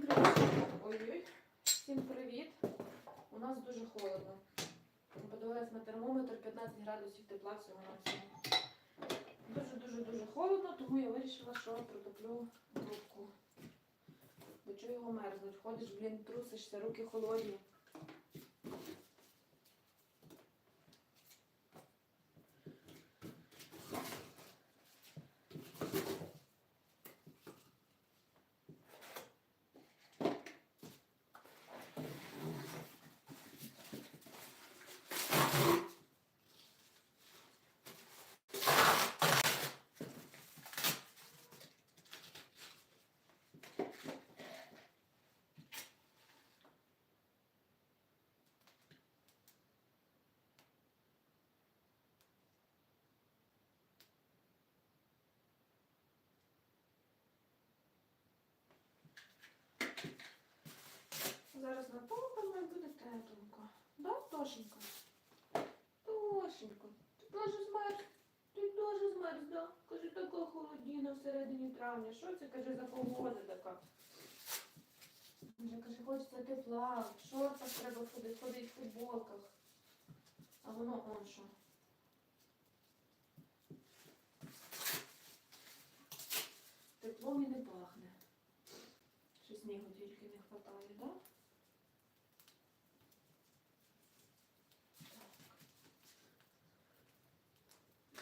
привіт. Ой-ой. Всім привіт. У нас дуже холодно. Подивилась на термометр 15 градусів тепла всього на. Дуже-дуже-дуже холодно, тому я вирішила, що протоплю трубку. Бо чого його мерзнуть? Ходиш, блін, трусишся, руки холодні. Зараз натопимо і буде тепленько. Да, Тошенька? Тошенька, ти дуже змерз. Ти дуже змерз, да? Каже, така холодіна всередині травня. Що це, каже, за погода така? Вже каже, хочеться тепла, в шортах треба ходити, ходити в футболках. А воно он що. Теплом і не пахне. Що снігу тільки не вистачає, так? Да?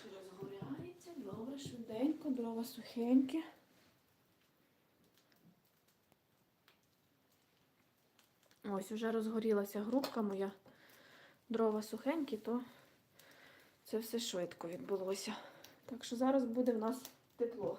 Чи розгоряється? Добре, дрова сухенькі. Ось, уже розгорілася грубка моя. Дрова сухенькі, то це все швидко відбулося. Так що зараз буде в нас тепло.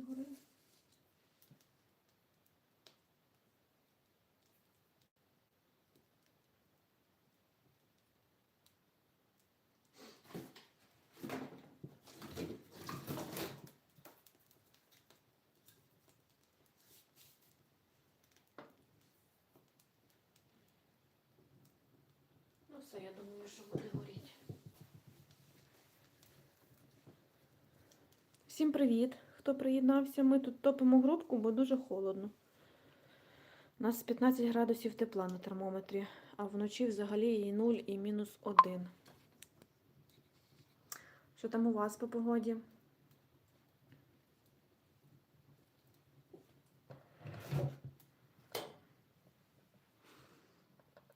Гори. Ну все, я думаю, що буде горіти. Всім привіт! Хто приєднався? Ми тут топимо грудку, бо дуже холодно. У нас 15 градусів тепла на термометрі, а вночі взагалі і 0, і мінус 1. Що там у вас по погоді?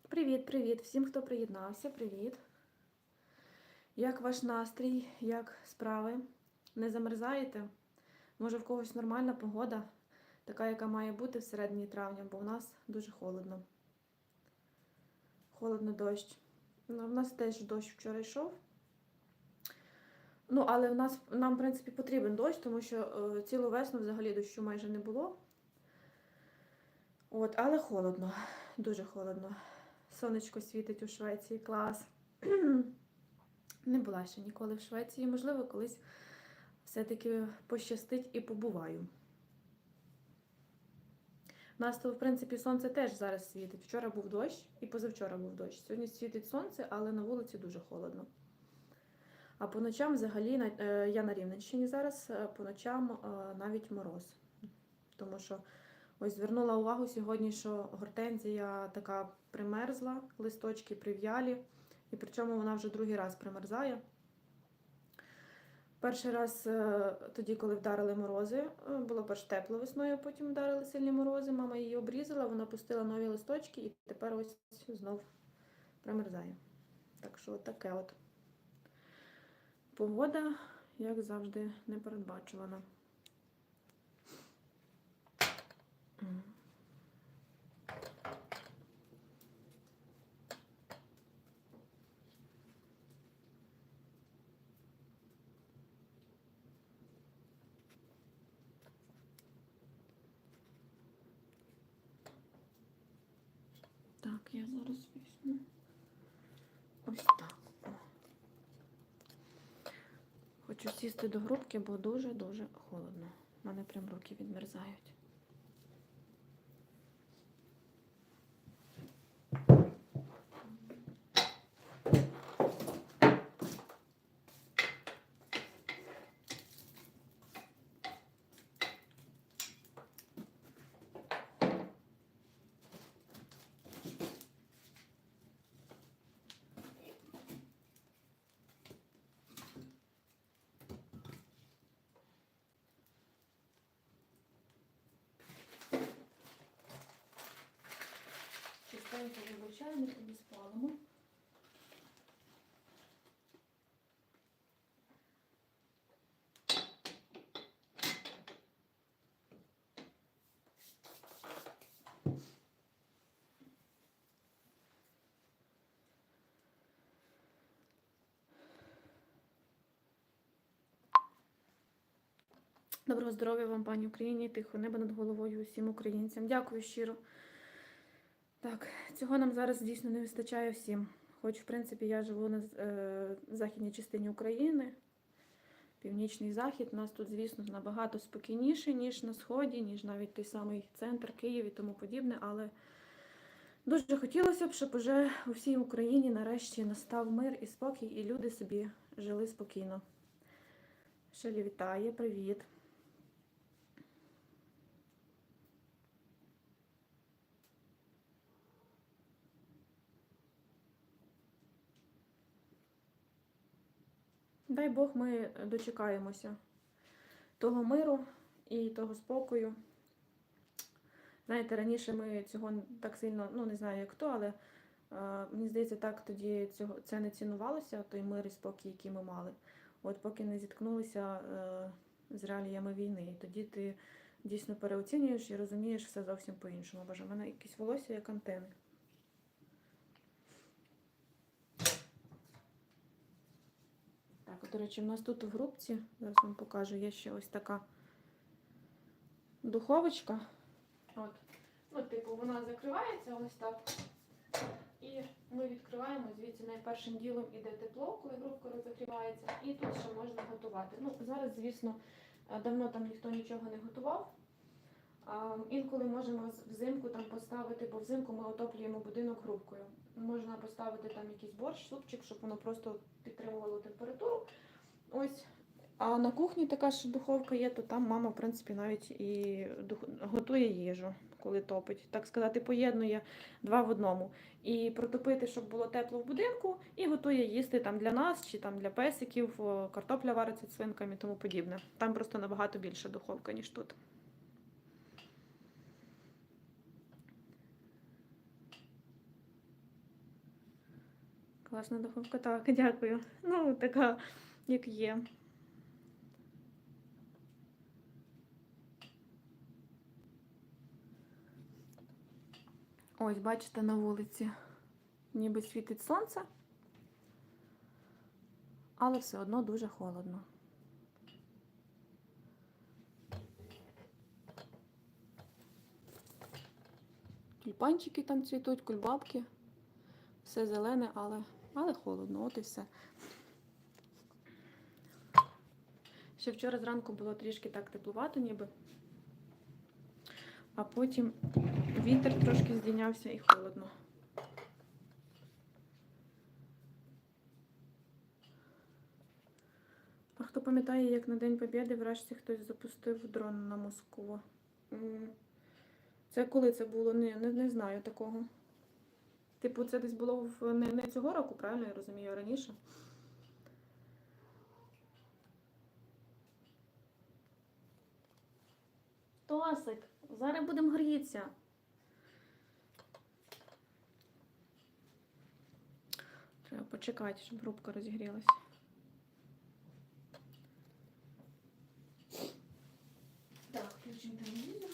Привіт, привіт! Всім, хто приєднався, привіт! Як ваш настрій? Як справи? Не замерзаєте? Може, в когось нормальна погода, така, яка має бути в середині травня, бо в нас дуже холодно. Холодно дощ. Ну, в нас теж дощ вчора йшов. Ну, але в нас, нам, в принципі, потрібен дощ, тому що е, цілу весну взагалі дощу майже не було. От, але холодно, дуже холодно. Сонечко світить у Швеції, клас. Не була ще ніколи в Швеції. Можливо, колись все-таки пощастить і побуваю. У нас в принципі, сонце теж зараз світить. Вчора був дощ і позавчора був дощ. Сьогодні світить сонце, але на вулиці дуже холодно. А по ночам взагалі, е, я на Рівненщині зараз, е, по ночам е, навіть мороз. Тому що ось звернула увагу сьогодні, що гортензія така примерзла, листочки прив'ялі, і причому вона вже другий раз примерзає. Перший раз е, тоді, коли вдарили морози, е, було перш тепло весною, потім вдарили сильні морози. Мама її обрізала, вона пустила нові листочки і тепер ось знов примерзає. Так що таке от. Погода, як завжди, непередбачувана. М. я зараз візьму. Ось так. О. Хочу сісти до грубки, бо дуже-дуже холодно. У мене прям руки відмерзають. Чистенько вибачаємо, тоді спалимо. Доброго здоров'я вам, пані Україні, тихо небо над головою усім українцям. Дякую щиро. Так, цього нам зараз дійсно не вистачає всім. Хоч, в принципі, я живу на е, західній частині України, північний захід. У нас тут, звісно, набагато спокійніше, ніж на сході, ніж навіть той самий центр Київ і тому подібне. Але дуже хотілося б, щоб уже у всій Україні нарешті настав мир і спокій, і люди собі жили спокійно. Шелі вітає, привіт. Дай Бог, ми дочекаємося того миру і того спокою. Знаєте, раніше ми цього так сильно, ну не знаю як хто, але е, мені здається, так тоді цього це не цінувалося, той мир і спокій, який ми мали. От поки не зіткнулися е, з реаліями війни. І тоді ти дійсно переоцінюєш і розумієш все зовсім по-іншому. Боже, в мене якісь волосся як антени. Так, от, до речі, в нас тут в грубці, зараз вам покажу, є ще ось така духовочка. От. Ну, типу, вона закривається ось так. І ми відкриваємо, звідси найпершим ділом іде тепло, коли грубка розігрівається, і тут ще можна готувати. Ну, зараз, звісно, е, давно там ніхто нічого не готував. Інколи можемо взимку там поставити, бо взимку ми отоплюємо будинок грубкою. Можна поставити там якийсь борщ, супчик, щоб воно просто підтримувало температуру. Ось. А на кухні така ж духовка є, то там мама, в принципі, навіть і готує їжу, коли топить. Так сказати, поєднує два в одному. І протопити, щоб було тепло в будинку, і готує їсти там для нас чи там для песиків, картопля вариться свинками і тому подібне. Там просто набагато більша духовка, ніж тут. Класна духовка, так, дякую. Ну, така, як є. Ось, бачите, на вулиці ніби світить сонце, але все одно дуже холодно. Тюльпанчики там цвітуть, кульбабки. Все зелене, але, але холодно, от і все. Ще вчора зранку було трішки так теплувато, ніби. А потім вітер трошки здійнявся і холодно. А хто пам'ятає, як на День Побєди врешті хтось запустив дрон на Москву? Це коли це було? Не, не, не знаю такого. Типу, це десь було в не, не цього року, правильно я розумію, раніше. Тосик, зараз будемо грітися. Треба почекати, щоб грубка розігрілася. Так, включимо телевізор.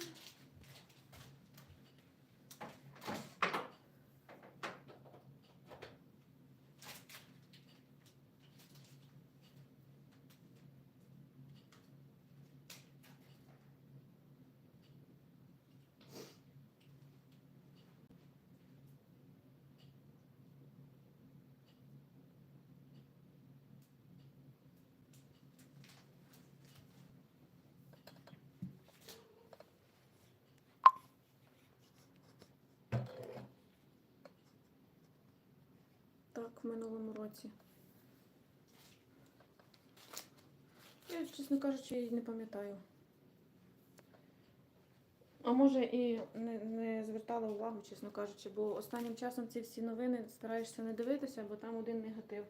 В минулому році. Я, чесно кажучи, і не пам'ятаю. А може і не, не звертала увагу, чесно кажучи, бо останнім часом ці всі новини стараєшся не дивитися, бо там один негатив.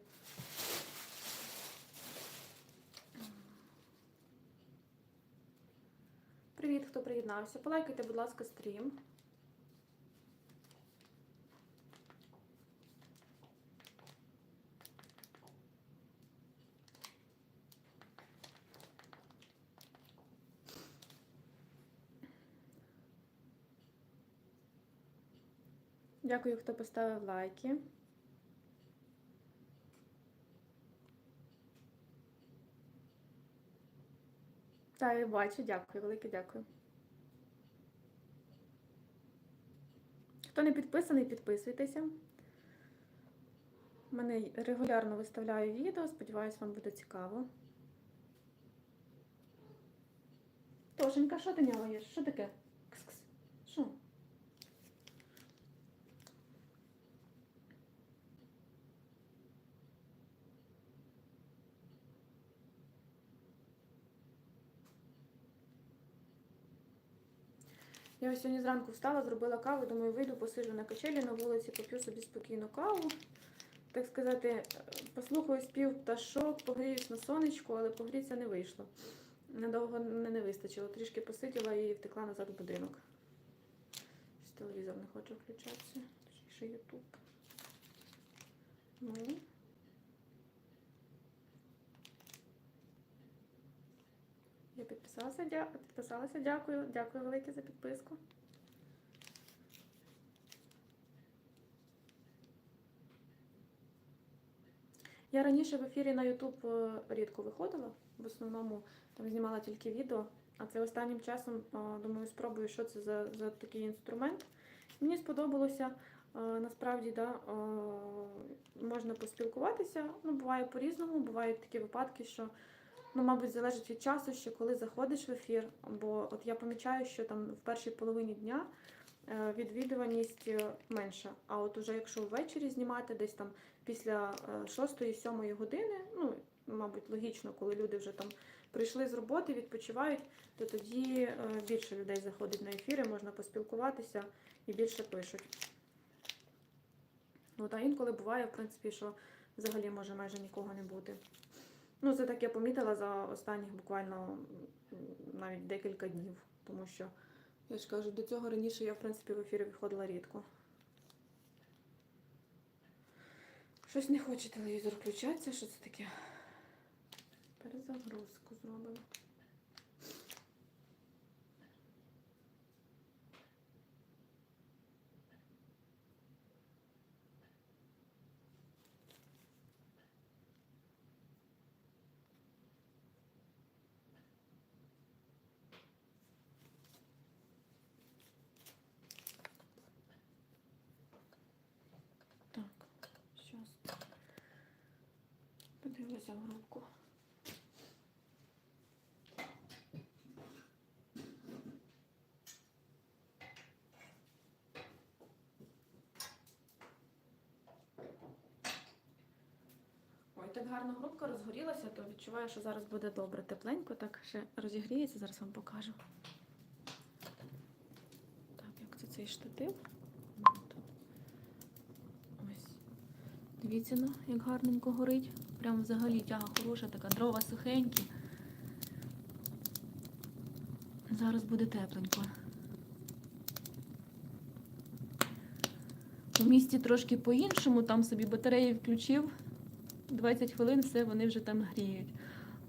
Привіт, хто приєднався. Полайкайте, будь ласка, стрім. Дякую, хто поставив лайки. Так, я бачу, дякую, велике дякую. Хто не підписаний, підписуйтеся. Мене регулярно виставляю відео, сподіваюсь, вам буде цікаво. Тошенька, що ти няваєш? Що таке? Кс-кс. Що? Я ось сьогодні зранку встала, зробила каву, думаю, вийду, посиджу на качелі на вулиці, поп'ю собі спокійно каву. Так сказати, е, послухаю спів пташок, погріюсь на сонечку, але погрітися не вийшло. Надовго не, не вистачило. Трішки посиділа і втекла назад в будинок. Телевізор не хоче включатися. Точніше, Ютуб. Ну. Я підписалася, дя... підписалася, дякую. Дякую велике за підписку. Я раніше в ефірі на YouTube е, рідко виходила. В основному там знімала тільки відео. А це останнім часом, е, думаю, спробую, що це за, за такий інструмент. Мені сподобалося. е, Насправді, да, можна поспілкуватися. Ну, буває по-різному. Бувають такі випадки, що Ну, мабуть, залежить від часу, що коли заходиш в ефір, бо от я помічаю, що там в першій половині дня е, відвідуваність е, менша. А от уже якщо ввечері знімати, десь там після 6-7 години, ну, мабуть, логічно, коли люди вже там прийшли з роботи, відпочивають, то тоді е, більше людей заходить на ефіри, можна поспілкуватися і більше пишуть. От, а інколи буває, в принципі, що взагалі може майже нікого не бути. Ну, це так я помітила за останніх буквально навіть декілька днів. Тому що, я ж кажу, до цього раніше я, в принципі, в ефірі виходила рідко. Щось не хоче телевізор включатися, що це таке? Перезагрузку зробимо. Так, зараз подивлюся в групку. Гарно грубка розгорілася, то відчуваю, що зараз буде добре. Тепленько, так ще розігріється, зараз вам покажу. Так, як це цей штатив. Ось. Дивіться, ну, як гарненько горить. Прям взагалі тяга хороша, така дрова сухенькі. Зараз буде тепленько. У місті трошки по-іншому, там собі батареї включив. 20 хвилин все, вони вже там гріють.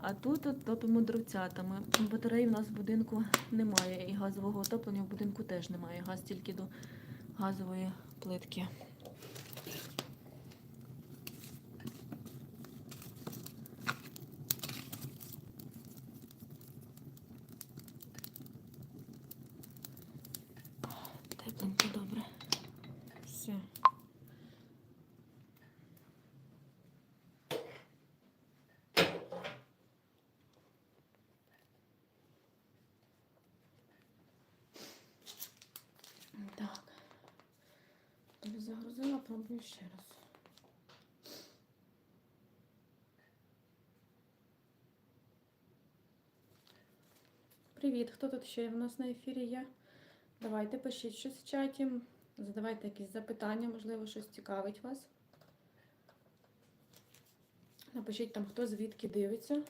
А тут топимо дровцятами. Батареї в нас в будинку немає і газового отоплення в будинку теж немає. Газ тільки до газової плитки. ще раз. Привіт, хто тут ще в нас на ефірі є? Давайте пишіть щось в чаті, задавайте якісь запитання, можливо, щось цікавить вас. Напишіть там, хто звідки дивиться.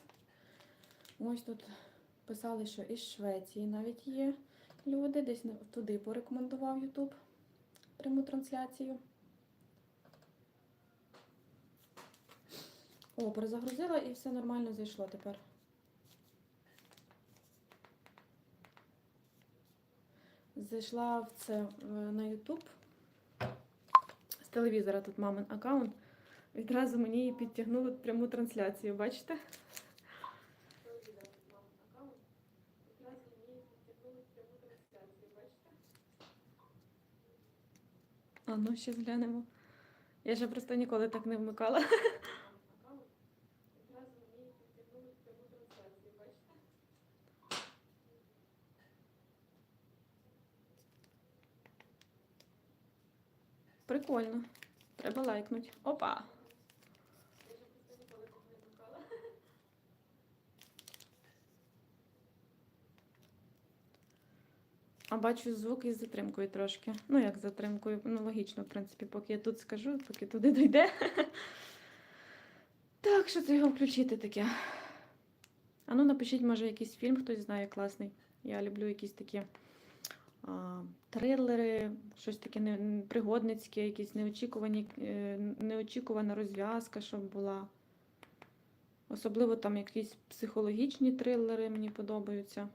Ось тут писали, що із Швеції навіть є люди, десь туди порекомендував YouTube пряму трансляцію. О, перезагрузила і все нормально зайшло тепер. Зайшла в це е, на YouTube. З телевізора тут мамин аккаунт. Відразу мені її підтягнули пряму трансляцію, бачите? А ну ще зглянемо. Я ще просто ніколи так не вмикала. Прикольно. Треба лайкнуть. Опа! А бачу звук із затримкою трошки. Ну, як затримкою, ну логічно, в принципі, поки я тут скажу, поки туди дойде. Так, що це його включити таке? А ну напишіть, може, якийсь фільм, хтось знає класний. Я люблю якісь такі трилери, щось таке пригодницьке, якісь неочікувані, е, неочікувана розв'язка, щоб була. Особливо там якісь психологічні трилери мені подобаються.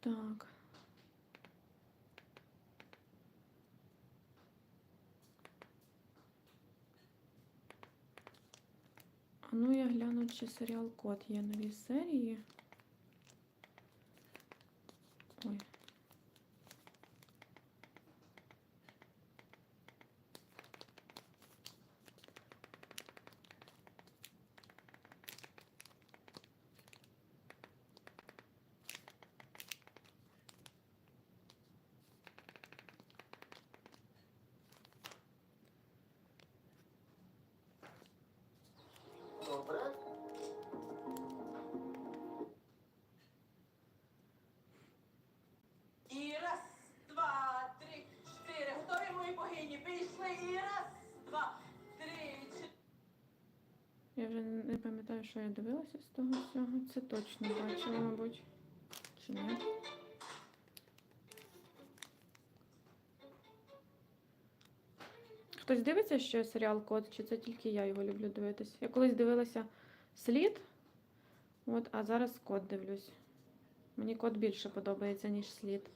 Так. А ну я гляну, чи серіал Кот є нові серії. Я вже не пам'ятаю, що я дивилася з того всього. Це точно бачила, мабуть. Чи ні? Хтось дивиться ще серіал Кот, чи це тільки я його люблю дивитись? Я колись дивилася слід, от, а зараз кот дивлюсь. Мені кот більше подобається, ніж слід.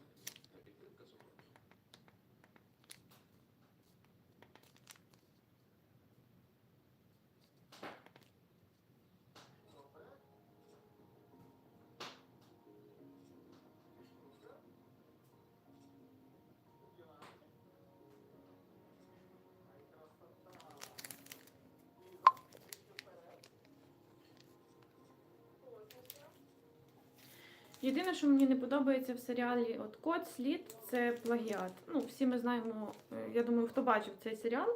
Єдине, що мені не подобається в серіалі от Кот, слід це плагіат. Ну, всі ми знаємо, е, я думаю, хто бачив цей серіал,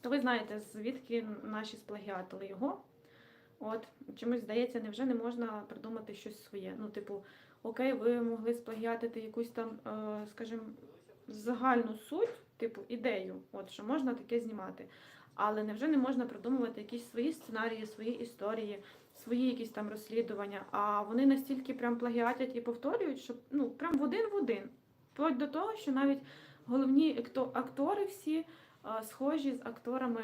то ви знаєте, звідки наші сплагіатили його. От, чомусь здається, невже не можна придумати щось своє. Ну, типу, окей, ви могли сплагіатити якусь там, е, скажімо, загальну суть, типу ідею, от що можна таке знімати. Але невже не можна придумувати якісь свої сценарії, свої історії, свої якісь там розслідування, а вони настільки прям плагіатять і повторюють, що ну прям в один в один. Вплоть до того, що навіть головні актори всі а, схожі з акторами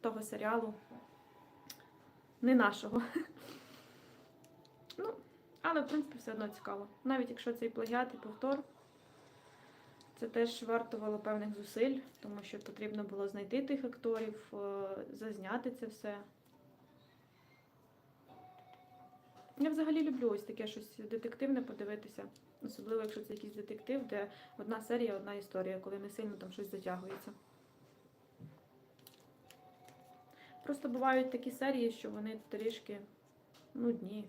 того серіалу, не нашого. Ну, але в принципі все одно цікаво. Навіть якщо цей плагіат і повтор, це теж вартувало певних зусиль, тому що потрібно було знайти тих акторів, е, зазняти це все. Я взагалі люблю ось таке щось детективне подивитися. Особливо, якщо це якийсь детектив, де одна серія, одна історія, коли не сильно там щось затягується. Просто бувають такі серії, що вони трішки нудні,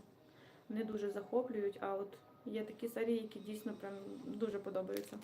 не дуже захоплюють, а от є такі серії, які дійсно прям дуже подобаються.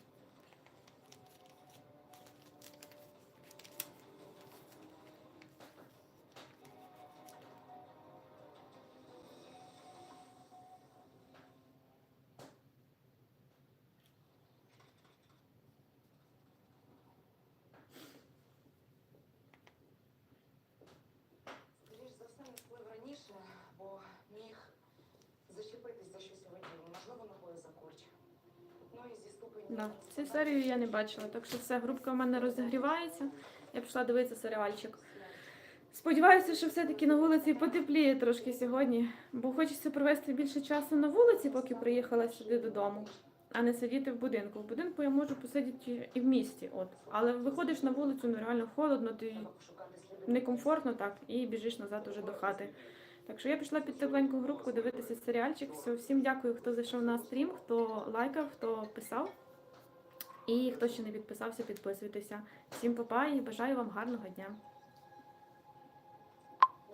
Да. Цю серію я не бачила, так що все, групка в мене розігрівається. Я пішла дивитися серіальчик. Сподіваюся, що все-таки на вулиці потепліє трошки сьогодні, бо хочеться провести більше часу на вулиці, поки приїхала сюди додому, а не сидіти в будинку. В будинку я можу посидіти і в місті, от. Але виходиш на вулицю, ну реально холодно, ти некомфортно так, і біжиш назад уже до хати. Так що я пішла під тепленьку групку дивитися серіальчик. Все, всім дякую, хто зайшов на стрім, хто лайкав, хто писав. І хто ще не підписався, підписуйтеся. Всім па-па і бажаю вам гарного дня.